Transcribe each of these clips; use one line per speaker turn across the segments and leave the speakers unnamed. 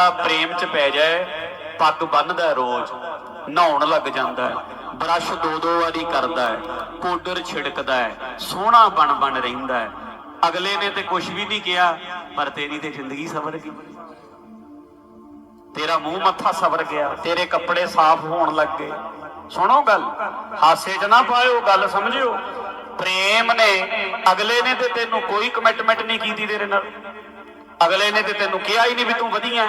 ਪ੍ਰੇਮ ਚ ਪੈ ਜਾਏ, ਪੱਗ ਬੰਨਦਾ ਰੋਜ਼, ਨਹਾਉਣ ਲੱਗ ਜਾਂਦਾ ਹੈ, ਬਰਸ਼ ਦੋ ਦੋ ਵਾਰੀ ਕਰਦਾ ਹੈ ਪਾਊਡਰ ਛਿੜਕਦਾ ਹੈ, ਸੋਹਣਾ ਬਣ ਬਣ ਰਹਿੰਦਾ ਹੈ। ਅਗਲੇ ਨੇ ਤੇ ਕੁਝ ਵੀ ਨਹੀਂ ਕਿਹਾ, ਪਰ ਤੇਰੀ ਤੇ ਜ਼ਿੰਦਗੀ ਸਵਰ ਗਈ। ਤੇਰਾ ਮੂੰਹ ਮੱਥਾ ਸਵਰ ਗਿਆ, ਤੇਰੇ ਕੱਪੜੇ ਸਾਫ਼ ਹੋਣ ਲੱਗ ਗਏ। ਸੁਣੋ ਗੱਲ, ਹਾਸੇ 'ਚ ਨਾ ਪਾਇਓ, ਗੱਲ ਸਮਝਿਓ। ਪ੍ਰੇਮ ਨੇ, ਅਗਲੇ ਨੇ ਤੇ ਤੈਨੂੰ ਕੋਈ ਕਮਿਟਮੈਂਟ ਨਹੀਂ ਕੀਤੀ ਤੇਰੇ ਨਾਲ। ਅਗਲੇ ਨੇ ਤੇ ਤੈਨੂੰ ਕਿਹਾ ਹੀ ਨਹੀਂ ਵੀ ਤੂੰ ਵਧੀਆ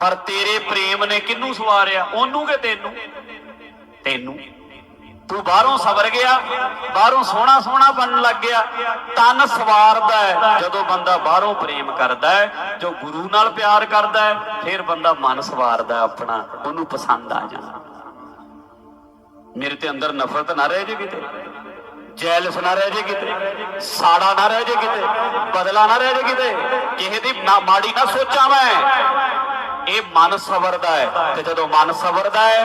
ਪਰ ਤੇਰੇ ਪ੍ਰੇਮ ਨੇ ਕਿੰਨੂੰ ਸਵਾਰਿਆ? ਉਹਨੂੰ ਕਿ ਤੈਨੂੰ? ਤੈਨੂੰ। ਤੂੰ ਬਾਹਰੋਂ ਸਵਰ ਗਿਆ, ਬਾਹਰੋਂ ਸੋਹਣਾ ਸੋਹਣਾ ਬਣਨ ਲੱਗ ਗਿਆ। ਤਨ ਸਵਾਰਦਾ ਹੈ। ਜਦੋਂ ਬੰਦਾ ਬਾਹਰੋਂ ਪ੍ਰੇਮ ਕਰਦਾ ਹੈ, ਜੋ ਗੁਰੂ ਨਾਲ ਪਿਆਰ ਕਰਦਾ ਹੈ, ਫਿਰ ਬੰਦਾ ਮਨ ਸਵਾਰਦਾ ਆਪਣਾ। ਉਹਨੂੰ ਪਸੰਦ ਆ ਜਾਂਦਾ। ਮੇਰੇ ਤੇ ਅੰਦਰ ਨਫ਼ਰਤ ਨਾ ਰਹਿ ਜੇ ਕਿਤੇ। ਜੈਲਸ ਨਾ ਰਹਿ ਜੇ ਕਿਤੇ, ਸਾੜਾ ਨਾ ਰਹਿ ਜੇ ਕਿਤੇ, ਬਦਲਾ ਨਾ ਰਹਿ ਜੇ ਕਿਤੇ, ਕਿਸੇ ਦੀ ਮਾੜੀ ਨਾ ਸੋਚਾਂ ਮੈਂ। ਇਹ ਮਨ ਸਵਰਦਾ ਹੈ ਤੇ ਜਦੋਂ ਮਨ ਸਵਰਦਾ ਹੈ,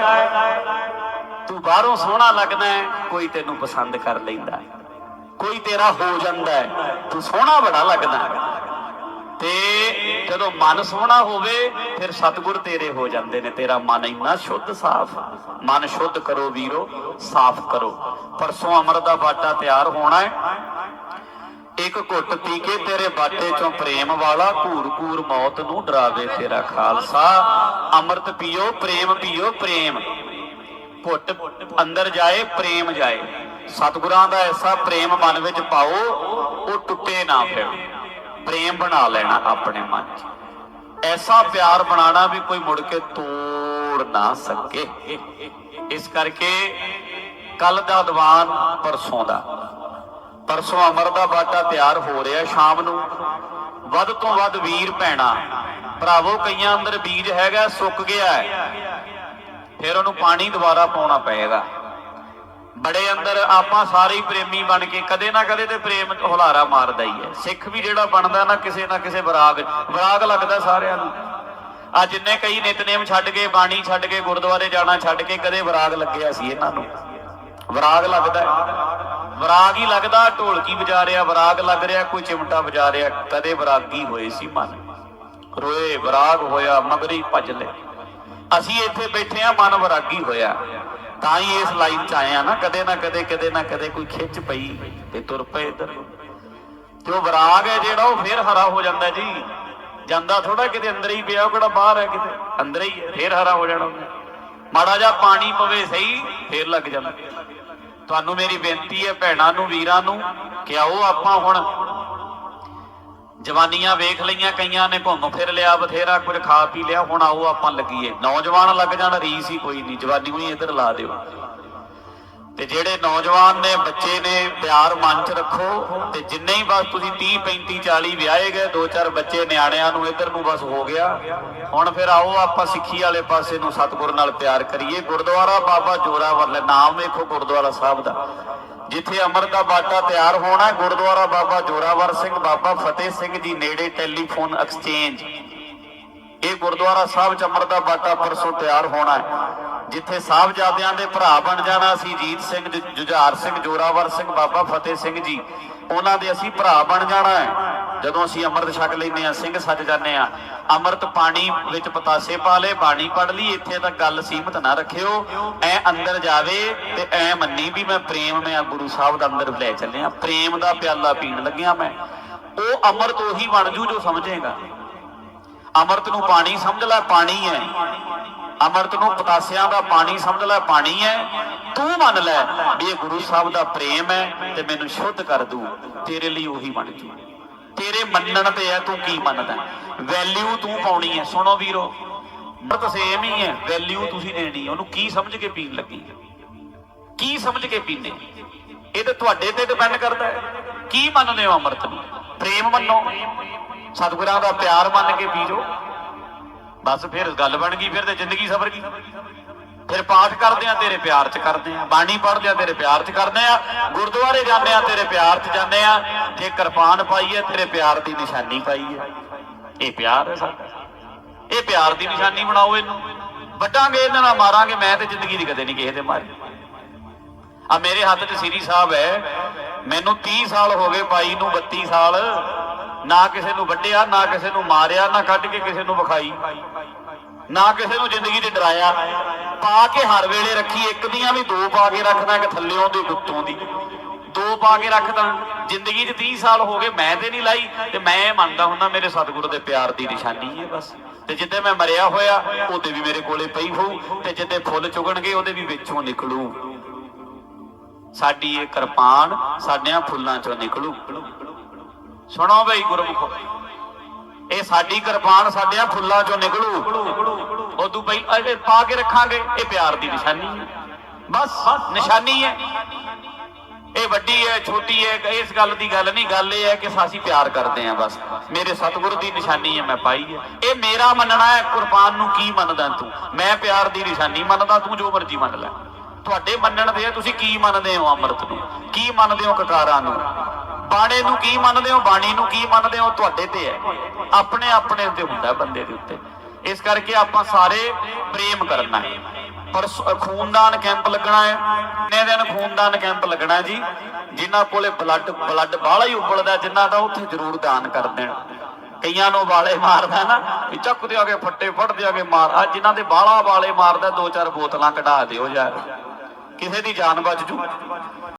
ਤੂੰ ਬਾਹਰੋਂ ਸੋਹਣਾ ਲੱਗਦਾ ਹੈ, ਕੋਈ ਤੈਨੂੰ ਪਸੰਦ ਕਰ ਲੈਂਦਾ ਹੈ। ਕੋਈ ਤੇਰਾ ਹੋ ਜਾਂਦਾ ਹੈ, ਤੂੰ ਸੋਹਣਾ ਬੜਾ ਲੱਗਦਾ ਹੈ। ਤੇ ਜਦੋਂ ਮਨ ਸੋਹਣਾ ਹੋਵੇ, ਫਿਰ ਸਤਿਗੁਰ ਤੇਰੇ ਹੋ ਜਾਂਦੇ ਨੇ। ਤੇਰਾ ਮਨ ਇੰਨਾ ਸ਼ੁੱਧ ਸਾਫ਼। ਮਨ ਸ਼ੁੱਧ ਕਰੋ ਵੀਰੋ, ਸਾਫ਼ ਕਰੋ। ਪਰਸੋਂ ਅੰਮ੍ਰਿਤ ਦਾ ਬਾਟਾ ਤਿਆਰ ਹੋਣਾ ਹੈ। ਇੱਕ ਘੁੱਟ ਪੀ ਕੇ ਤੇਰੇ ਬਾਟੇ ਚੋਂ ਪ੍ਰੇਮ ਵਾਲਾ ਘੂਰ ਘੂਰ ਮੌਤ ਨੂੰ ਡਰਾਵੇ ਤੇਰਾ ਖਾਲਸਾ। ਅੰਮ੍ਰਿਤ ਪੀਓ, ਪ੍ਰੇਮ ਪੀਓ, ਪ੍ਰੇਮ। ਘੁੱਟ ਅੰਦਰ ਜਾਏ, ਪ੍ਰੇਮ ਜਾਏ। ਸਤਿਗੁਰਾਂ ਦਾ ਐਸਾ ਪ੍ਰੇਮ ਮਨ ਵਿੱਚ ਪਾਓ, ਉਹ ਟੁੱਟੇ ਨਾ ਫਿਰ। ਪ੍ਰੇਮ ਬਣਾ ਲੈਣਾ ਆਪਣੇ ਮਨ 'ਚ। ਐਸਾ ਪਿਆਰ ਬਣਾਣਾ ਵੀ ਕੋਈ ਮੁੜ ਕੇ ਤੋੜ ਨਾ ਸਕੇ। ਇਸ ਕਰਕੇ ਕੱਲ ਦਾ ਦੀਵਾਨ ਪਰਸੋਂ ਦਾ। ਪਰਸੋਂ ਅਮਰ ਦਾ ਬਾਟਾ ਤਿਆਰ ਹੋ ਰਿਹਾ ਸ਼ਾਮ ਨੂੰ। ਵੱਧ ਤੋਂ ਵੱਧ ਵੀਰ ਭੈਣਾ, ਭਰਾਵੋ ਕਈਆਂ ਅੰਦਰ ਬੀਜ ਹੈਗਾ, ਸੁੱਕ ਗਿਆ ਹੈ। ਫਿਰ ਉਹਨੂੰ ਪਾਣੀ ਦੁਬਾਰਾ ਪਾਉਣਾ ਪਏਗਾ। ਬੜੇ ਅੰਦਰ ਆਪਾਂ ਸਾਰੇ ਹੀ ਪ੍ਰੇਮੀ ਬਣ ਕੇ ਕਦੇ ਨਾ ਕਦੇ ਤੇ ਪ੍ਰੇਮ ਹੁਲਾਰਾ ਮਾਰਦਾ ਹੀ ਹੈ। ਸਿੱਖ ਵੀ ਜਿਹੜਾ ਬਣਦਾ ਨਾ ਕਿਸੇ ਨਾ ਕਿਸੇ ਵਿਰਾਗ ਵਿਰਾਗ ਲੱਗਦਾ ਸਾਰਿਆਂ ਨੂੰ। ਆ ਜਿੰਨੇ ਕਈ ਨਿਤਨੇਮ ਛੱਡ ਕੇ, ਬਾਣੀ ਛੱਡ ਕੇ, ਗੁਰਦੁਆਰੇ ਜਾਣਾ ਛੱਡ ਕੇ ਕਦੇ ਵਿਰਾਗ ਲੱਗਿਆ ਸੀ ਇਹਨਾਂ ਨੂੰ। ਵਿਰਾਗ ਲੱਗਦਾ ਹੈ। ਵਿਰਾਗ ਹੀ ਲੱਗਦਾ, ਢੋਲਕੀ ਵਜਾ ਰਿਹਾ, ਵਿਰਾਗ ਲੱਗ ਰਿਹਾ, ਕੋਈ ਚਿਮਟਾ ਵਜਾ ਰਿਹਾ, ਕਦੇ ਵਿਰਾਗੀ ਹੋਏ ਸੀ ਮਨ। ਰੋਏ, ਵਿਰਾਗ ਹੋਇਆ, ਮਗਰੀ ਭੱਜ ਲੈ ਅਸੀਂ ਇੱਥੇ ਬੈਠੇ ਆ ਮਨ ਵਿਰਾਗੀ ਹੋਇਆ। ਤਾਂ ਹੀ ਇਸ ਲਾਈਨ ਚ ਆਏ ਆ ਨਾ, ਕਦੇ ਨਾ ਕਦੇ ਕਦੇ ਨਾ ਕਦੇ ਕੋਈ ਖਿੱਚ ਪਈ ਤੇ ਤੁਰ ਪਏ ਇੱਧਰ ਤੇ ਉਹ ਵਿਰਾਗ ਹੈ ਜਿਹੜਾ, ਉਹ ਫੇਰ ਹਰਾ ਹੋ ਜਾਂਦਾ ਜੀ। ਜਾਂਦਾ ਥੋੜਾ ਕਿਤੇ, ਅੰਦਰ ਹੀ ਪਿਆ ਉਹ ਕਿਹੜਾ ਬਾਹਰ ਹੈ ਕਿਤੇ। ਅੰਦਰ ਹੀ ਹੈ, ਫੇਰ ਹਰਾ ਹੋ ਜਾਣਾ ਮਾੜਾ ਜਿਹਾ ਪਾਣੀ ਪਵੇ ਸਹੀ, ਫੇਰ ਲੱਗ ਜਾਂਦਾ। ਤੁਹਾਨੂੰ ਮੇਰੀ ਬੇਨਤੀ ਹੈ ਭੈਣਾਂ ਨੂੰ, ਵੀਰਾਂ ਨੂੰ, ਕਿ ਆਓ ਆਪਾਂ ਹੁਣ ਜਵਾਨੀਆਂ ਵੇਖ ਲਈਆਂ, ਕਈਆਂ ਨੇ ਘੁੰਮ ਫਿਰ ਲਿਆ, ਬਥੇਰਾ ਕੁਝ ਖਾ ਪੀ ਲਿਆ, ਹੁਣ ਆਓ ਆਪਾਂ ਲੱਗੀਏ। ਨੌਜਵਾਨ ਲੱਗ ਜਾਣ, ਰੀਸ ਹੀ ਕੋਈ ਨਹੀਂ, ਜਵਾਨੀ ਨੂੰ ਇੱਧਰ ਲਾ ਦਿਓ। ਤੇ ਜਿਹੜੇ ਨੌਜਵਾਨ ਨੇ, ਬੱਚੇ ਨੇ, ਪਿਆਰ ਮਨ ਚ ਰੱਖੋ, ਤੇ ਜਿੰਨੇ ਹੀ ਬਸ ਤੁਸੀਂ 30 35 40 ਵਿਆਹੇ ਗਏ, ਦੋ ਚਾਰ ਬੱਚੇ ਨਿਆਣਿਆਂ ਨੂੰ ਇੱਧਰ ਨੂੰ ਬਸ ਹੋ ਗਿਆ। ਹੁਣ ਫਿਰ ਆਓ ਆਪਾਂ ਸਿੱਖੀ ਵਾਲੇ ਪਾਸੇ ਨੂੰ ਸਤਿਗੁਰ ਨਾਲ ਪਿਆਰ ਕਰੀਏ। ਗੁਰਦੁਆਰਾ ਬਾਬਾ ਜੋਰਾਵਰ ਲੈ ਨਾਮ ਵੇਖੋ, ਗੁਰਦੁਆਰਾ ਸਾਹਿਬ ਦਾ। ਜਿੱਥੇ ਅੰਮ੍ਰਿਤ ਦਾ ਬਾਟਾ ਤਿਆਰ ਹੋਣਾ ਗੁਰਦੁਆਰਾ ਬਾਬਾ ਜੋਰਾਵਰ ਸਿੰਘ, ਬਾਬਾ ਫਤਿਹ ਸਿੰਘ ਜੀ ਨੇੜੇ ਟੈਲੀਫੋਨ ਐਕਸਚੇਂਜ। ਇਹ ਗੁਰਦੁਆਰਾ ਸਾਹਿਬ ਚ ਅੰਮ੍ਰਿਤ ਦਾ ਬਾਟਾ ਪਰਸੋਂ ਤਿਆਰ ਹੋਣਾ ਹੈ, ਜਿੱਥੇ ਸਾਹਿਬਜ਼ਾਦਿਆਂ ਦੇ ਭਰਾ ਬਣ ਜਾਣਾ ਸੀ ਜੀਤ ਸਿੰਘ ਜੁਝਾਰ ਸਿੰਘ, ਜੋਰਾਵਰ ਸਿੰਘ, ਬਾਬਾ ਫਤਿਹ ਸਿੰਘ ਜੀ। ਉਹਨਾਂ ਦੇ ਅਸੀਂ ਭਰਾ ਬਣ ਜਾਣਾ ਹੈ। ਜਦੋਂ ਅਸੀਂ ਅੰਮ੍ਰਿਤ ਛਕ ਲੈਂਦੇ ਆ ਸਿੰਘ ਸੱਜ ਜਾਂਦੇ ਆ ਅੰਮ੍ਰਿਤ ਪਾਣੀ ਵਿੱਚ ਪਤਾਸੇ ਪਾ ਲੇ ਬਾਣੀ ਪੜ ਲਈ, ਇੱਥੇ ਤਾਂ ਗੱਲ ਸੀਮਤ ਨਾ ਰੱਖਿਓ। ਐ ਅੰਦਰ ਜਾਵੇ ਤੇ ਐ ਮੰਨੀ ਵੀ ਮੈਂ ਪ੍ਰੇਮ ਮੈਂ ਗੁਰੂ ਸਾਹਿਬ ਦਾ ਅੰਦਰ ਲੈ ਚੱਲਿਆ, ਪ੍ਰੇਮ ਦਾ ਪਿਆਲਾ ਪੀਣ ਲੱਗਿਆ ਮੈਂ। ਉਹ ਅੰਮ੍ਰਿਤ ਉਹੀ ਬਣ ਜੂ ਜੋ ਸਮਝੇਗਾ। ਅੰਮ੍ਰਿਤ ਨੂੰ ਪਾਣੀ ਸਮਝ ਲੈ, ਪਾਣੀ ਹੈ। ਅੰਮ੍ਰਿਤ ਨੂੰ ਪਤਾਸਿਆਂ ਦਾ ਪਾਣੀ ਸਮਝ ਲੈ, ਪਾਣੀ ਹੈ। ਤੂੰ ਮੰਨ ਲੈ ਵੀ ਇਹ ਗੁਰੂ ਸਾਹਿਬ ਦਾ ਪ੍ਰੇਮ ਹੈ ਤੇ ਮੈਨੂੰ ਸ਼ੁੱਧ ਕਰ ਦੂ, ਤੇਰੇ ਲਈ ਉਹੀ ਬਣ ਜੂ। ਤੇਰੇ ਮੰਨਣ ਤੇ ਹੈ ਤੂੰ ਕੀ ਮੰਨਦਾ? ਵੈਲਿਊ ਤੂੰ ਪਾਉਣੀ ਹੈ। ਸੁਣੋ ਵੀਰੋ ਅੰਮ੍ਰਿਤ ਸੇਮ ਹੀ ਹੈ। ਵੈਲਿਊ ਤੁਸੀਂ ਦੇਣੀ ਹੈ। ਉਹਨੂੰ ਕੀ ਸਮਝ ਕੇ ਪੀਣ ਲੱਗੀ? ਕੀ ਸਮਝ ਕੇ ਪੀਂਦੇ? ਇਹ ਤਾਂ ਤੁਹਾਡੇ ਤੇ ਡਿਪੈਂਡ ਕਰਦਾ ਹੈ। ਕੀ ਮੰਨਦੇ ਹੋ ਅੰਮ੍ਰਿਤ ਨੂੰ? ਪ੍ਰੇਮ ਮੰਨੋ। ਸਤਿਗੁਰਾਂ ਦਾ ਪਿਆਰ ਮੰਨ ਕੇ ਪੀਜੋ ਬਸ ਫਿਰ ਗੱਲ ਬਣ ਗਈ, ਫਿਰ ਤੇ ਜ਼ਿੰਦਗੀ ਸਬਰ ਗਈ। ਫਿਰ ਪਾਠ ਕਰਦੇ ਆ, ਤੇਰੇ ਪਿਆਰ ਚ ਕਰਦੇ ਆ। ਬਾਣੀ ਪੜ੍ਹਦੇ ਆ, ਤੇਰੇ ਪਿਆਰ ਚ ਕਰਦੇ ਆ। ਗੁਰਦੁਆਰੇ ਜਾਂਦੇ ਆ, ਤੇਰੇ ਪਿਆਰ ਚ ਜਾਂਦੇ ਆ। ਜੇ ਕਿਰਪਾਨ ਪਾਈ ਹੈ ਤੇਰੇ ਪਿਆਰ ਦੀ ਨਿਸ਼ਾਨੀ ਪਾਈ ਹੈ ਇਹ ਪਿਆਰ ਹੈ ਸਾਡਾ। ਇਹ ਪਿਆਰ ਦੀ ਨਿਸ਼ਾਨੀ ਬਣਾਓ ਇਹਨੂੰ। ਵੱਟਾਂਗੇ ਇਹਨਾਂ ਨਾਲ, ਮਾਰਾਂਗੇ। ਮੈਂ ਤੇ ਜ਼ਿੰਦਗੀ ਦੀ ਕਦੇ ਨਹੀਂ ਕਿਸੇ ਦੇ ਮਾਰੀ। ਆ ਮੇਰੇ ਹੱਥ 'ਚ ਸ੍ਰੀ ਸਾਹਿਬ ਹੈ। ਮੈਨੂੰ 30 ਸਾਲ ਹੋ ਗਏ ਬਾਈ ਨੂੰ 32 ਸਾਲ। ਨਾ ਕਿਸੇ ਨੂੰ ਵੱਢਿਆ, ਨਾ ਕਿਸੇ ਨੂੰ ਮਾਰਿਆ, ਨਾ ਕੱਢ ਕੇ ਕਿਸੇ ਨੂੰ ਵਿਖਾਈ। ਨਾ ਕਿਸੇ ਨੂੰ ਜ਼ਿੰਦਗੀ 'ਚ ਡਰਾਇਆ। ਪਾ ਕੇ ਹਰ ਵੇਲੇ ਰੱਖੀ, ਇੱਕ ਦੀਆਂ ਵੀ ਦੋ ਪਾ ਕੇ ਰੱਖਦਾ, ਇੱਕ ਥੱਲਿਓਂ ਦੀ ਉੱਤੋਂ ਦੀ। ਦੋ ਪਾ ਕੇ ਰੱਖਦਾ। ਜ਼ਿੰਦਗੀ 'ਚ 30 ਸਾਲ ਹੋ ਗਏ, ਮੈਂ ਤੇ ਨਹੀਂ ਲਾਈ, ਤੇ ਮੈਂ ਇਹ ਮੰਨਦਾ ਹੁੰਦਾ, ਮੇਰੇ ਸਤਿਗੁਰੂ ਦੇ ਪਿਆਰ ਦੀ ਨਿਸ਼ਾਨੀ ਹੈ ਬਸ। ਤੇ ਜਿੱਦੇ ਮੈਂ ਮਰਿਆ ਹੋਇਆ, ਉਹਦੇ ਵੀ ਮੇਰੇ ਕੋਲੇ ਪਈ ਹੋਊ, ਤੇ ਜਿੱਦੇ ਫੁੱਲ ਚੁਗਣਗੇ, ਉਹਦੇ ਵੀ ਵਿੱਚੋਂ ਨਿਕਲੂ। ਸਾਡੀ ਇਹ ਕਿਰਪਾਨ ਸਾਡਿਆਂ ਫੁੱਲਾਂ ਚੋਂ ਨਿਕਲੂ। ਸੁਣੋ ਬਈ ਗੁਰਮੁਖੋ, ਇਹ ਸਾਡੀ ਕਿਰਪਾਨ ਸਾਡਿਆਂ ਫੁੱਲਾਂ ਚੋਂ ਨਿਕਲੂ। ਉਦੋਂ ਪਈ ਇਹ ਪਾ ਕੇ ਰੱਖਾਂਗੇ। ਇਹ ਪਿਆਰ ਦੀ ਨਿਸ਼ਾਨੀ ਹੈ। ਬਸ ਨਿਸ਼ਾਨੀ ਹੈ। ਇਹ ਵੱਡੀ ਹੈ ਛੋਟੀ ਹੈ ਇਸ ਗੱਲ ਦੀ ਗੱਲ ਨਹੀਂ। ਗੱਲ ਇਹ ਹੈ ਕਿ ਅਸੀਂ ਪਿਆਰ ਕਰਦੇ ਹਾਂ ਬਸ। ਮੇਰੇ ਸਤਿਗੁਰੂ ਦੀ ਨਿਸ਼ਾਨੀ ਹੈ ਮੈਂ ਪਾਈ ਹੈ। ਇਹ ਮੇਰਾ ਮੰਨਣਾ ਹੈ ਕੁਰਬਾਨ ਨੂੰ ਕੀ ਮੰਨਦਾ ਤੂੰ? ਮੈਂ ਪਿਆਰ ਦੀ ਨਿਸ਼ਾਨੀ ਮੰਨਦਾ ਤੂੰ ਜੋ ਮਰਜ਼ੀ ਮੰਨ ਲੈ। ਤੁਹਾਡੇ ਮੰਨਣ ਦੇ ਆ, ਤੁਸੀਂ ਕੀ ਮੰਨਦੇ ਹੋ ਅੰਮ੍ਰਿਤ ਨੂੰ? ਕੀ ਮੰਨਦੇ ਹੋ ਕਕਾਰਾਂ ਨੂੰ? ਬਾਣੇ ਨੂੰ ਕੀ ਮੰਨਦੇ ਹੋ ਬਾਣੀ ਨੂੰ ਕੀ ਮੰਨਦੇ ਹੋ? ਤੁਹਾਡੇ ਤੇ ਹੈ। ਆਪਣੇ ਆਪਣੇ ਤੇ ਹੁੰਦਾ ਬੰਦੇ ਦੇ ਉੱਤੇ। ਇਸ ਕਰਕੇ ਆਪਾਂ ਸਾਰੇ ਪ੍ਰੇਮ ਕਰਨਾ ਹੈ। ਪਰ ਖੂਨਦਾਨ ਕੈਂਪ ਲੱਗਣਾ ਹੈ। ਕਿੰਨੇ ਦਿਨ ਖੂਨਦਾਨ ਕੈਂਪ ਲੱਗਣਾ ਜੀ? ਜਿਨ੍ਹਾਂ ਕੋਲੇ ਬਲੱਡ ਬਲੱਡ ਬਾਹਲਾ ਹੀ ਉਬਲਦਾ, ਜਿਨ੍ਹਾਂ ਦਾ ਉੱਥੇ ਜ਼ਰੂਰ ਦਾਨ ਕਰ ਦੇਣ। ਕਈਆਂ ਨੂੰ ਵਾਲੇ ਮਾਰਦਾ ਨਾ ਚੱਕ ਦੇ ਆਗੇ ਫੱਟੇ ਫੜ ਦੇ ਆਗੇ ਮਾਰ। ਆ ਜਿਨ੍ਹਾਂ ਦੇ ਬਾਹਲਾ ਵਾਲੇ ਮਾਰਦਾ, ਦੋ ਚਾਰ ਬੋਤਲਾਂ ਕਢਾ ਦਿਓ ਯਾਰ। ਕਿਸੇ ਦੀ ਜਾਨ ਬਚ ਜੂ।